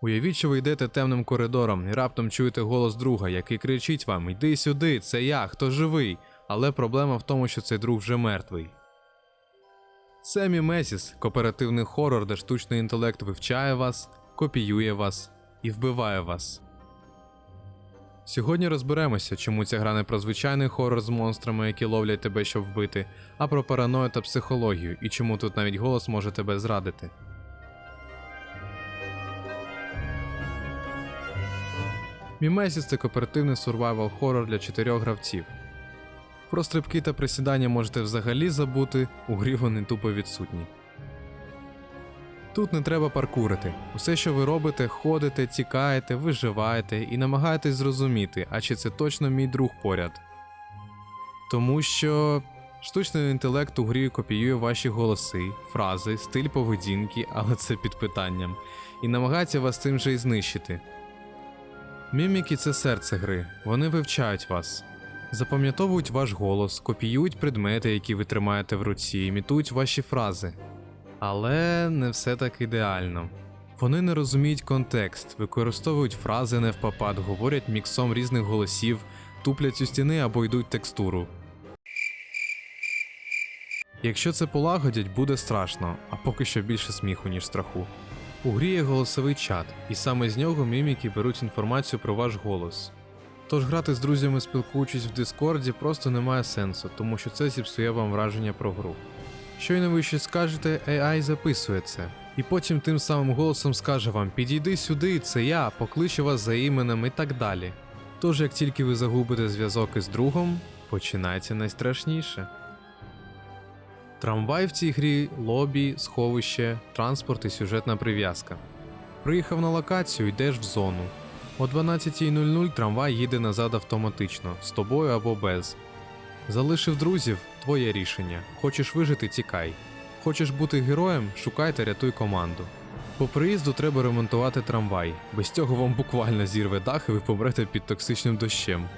Уявіть, що ви йдете темним коридором і раптом чуєте голос друга, який кричить вам: Йди сюди, це я, хто живий. Але проблема в тому, що цей друг вже мертвий. Це Мімезіс, кооперативний хорор, де штучний інтелект вивчає вас, копіює вас і вбиває вас. Сьогодні розберемося, чому ця гра не про звичайний хорор з монстрами, які ловлять тебе, щоб вбити, а про параною та психологію, і чому тут навіть голос може тебе зрадити. Мімесіс це кооперативний сурвайвал хорор для чотирьох гравців. Про стрибки та присідання можете взагалі забути, у грі вони тупо відсутні. Тут не треба паркурити. Усе, що ви робите, ходите, тікаєте, виживаєте і намагаєтесь зрозуміти, а чи це точно мій друг поряд. Тому що штучний інтелект у грі копіює ваші голоси, фрази, стиль поведінки, але це під питанням, і намагається вас цим же і знищити. Міміки це серце гри, вони вивчають вас. Запам'ятовують ваш голос, копіюють предмети, які ви тримаєте в руці, імітують ваші фрази. Але не все так ідеально. Вони не розуміють контекст, використовують фрази не в попад, говорять міксом різних голосів, туплять у стіни або йдуть текстуру. Якщо це полагодять, буде страшно, а поки що більше сміху, ніж страху. У грі є голосовий чат, і саме з нього міміки беруть інформацію про ваш голос. Тож грати з друзями, спілкуючись в Дискорді, просто не має сенсу, тому що це зіпсує вам враження про гру. Щойно ви щось скажете, AI записує це, і потім тим самим голосом скаже вам: підійди сюди, це я, покличе вас за іменем і так далі. Тож, як тільки ви загубите зв'язок із другом, починається найстрашніше. Трамвай в цій грі, лобі, сховище, транспорт і сюжетна прив'язка. Приїхав на локацію, йдеш в зону. О 12.00 трамвай їде назад автоматично, з тобою або без. Залишив друзів твоє рішення. Хочеш вижити, тікай. Хочеш бути героєм, шукай та рятуй команду. По приїзду треба ремонтувати трамвай, без цього вам буквально зірве дах і ви помрете під токсичним дощем.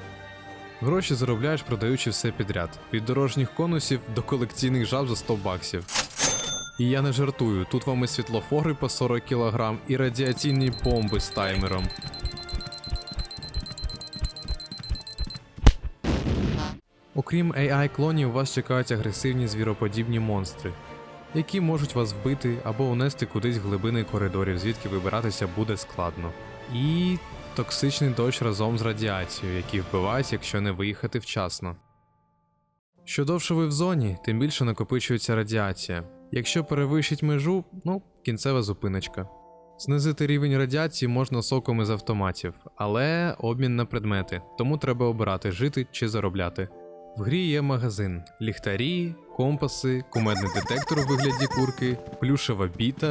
Гроші заробляєш, продаючи все підряд: від дорожніх конусів до колекційних жаб за 100 баксів. І я не жартую, тут вам і світлофори по 40 кг, і радіаційні бомби з таймером. Окрім AI-клонів, вас чекають агресивні звіроподібні монстри, які можуть вас вбити або унести кудись глибини коридорів, звідки вибиратися буде складно. І токсичний дощ разом з радіацією, які вбивають, якщо не виїхати вчасно. Що довше ви в зоні, тим більше накопичується радіація. Якщо перевищить межу, ну, кінцева зупиночка. Знизити рівень радіації можна соком із автоматів, але обмін на предмети, тому треба обирати жити чи заробляти. В грі є магазин, ліхтарі, компаси, кумедний детектор у вигляді курки, плюшева біта,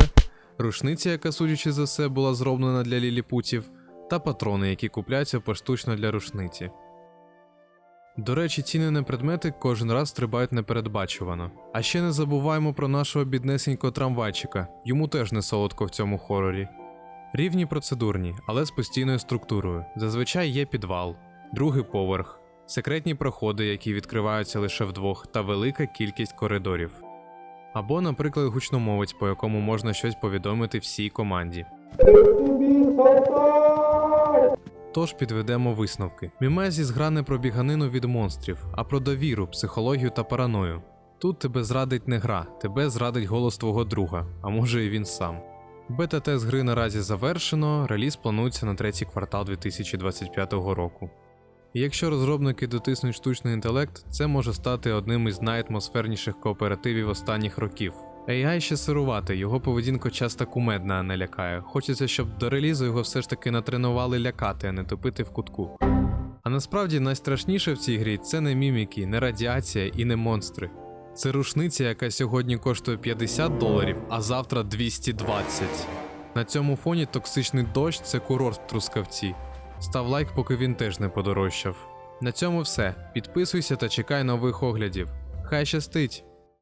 рушниця, яка, судячи за все, була зроблена для ліліпутів, та патрони, які купляються поштучно для рушниці. До речі, ціни на предмети кожен раз стрибають непередбачувано. А ще не забуваємо про нашого біднесенького трамвайчика, йому теж не солодко в цьому хорорі. Рівні процедурні, але з постійною структурою. Зазвичай є підвал, другий поверх, секретні проходи, які відкриваються лише вдвох, та велика кількість коридорів. Або, наприклад, гучномовець, по якому можна щось повідомити всій команді. Тож підведемо висновки. Мімезіс гра не про біганину від монстрів, а про довіру, психологію та параною. Тут тебе зрадить не гра, тебе зрадить голос твого друга, а може і він сам. Бета-тест гри наразі завершено, реліз планується на третій квартал 2025 року. Якщо розробники дотиснуть штучний інтелект, це може стати одним із найатмосферніших кооперативів останніх років. AI ще сирувати, його поведінка часто кумедна, не лякає. Хочеться, щоб до релізу його все ж таки натренували лякати, а не топити в кутку. А насправді найстрашніше в цій грі це не міміки, не радіація і не монстри. Це рушниця, яка сьогодні коштує 50 доларів, а завтра 220. На цьому фоні токсичний дощ це курорт в трускавці. Став лайк, поки він теж не подорожчав. На цьому все. Підписуйся та чекай нових оглядів. Хай щастить!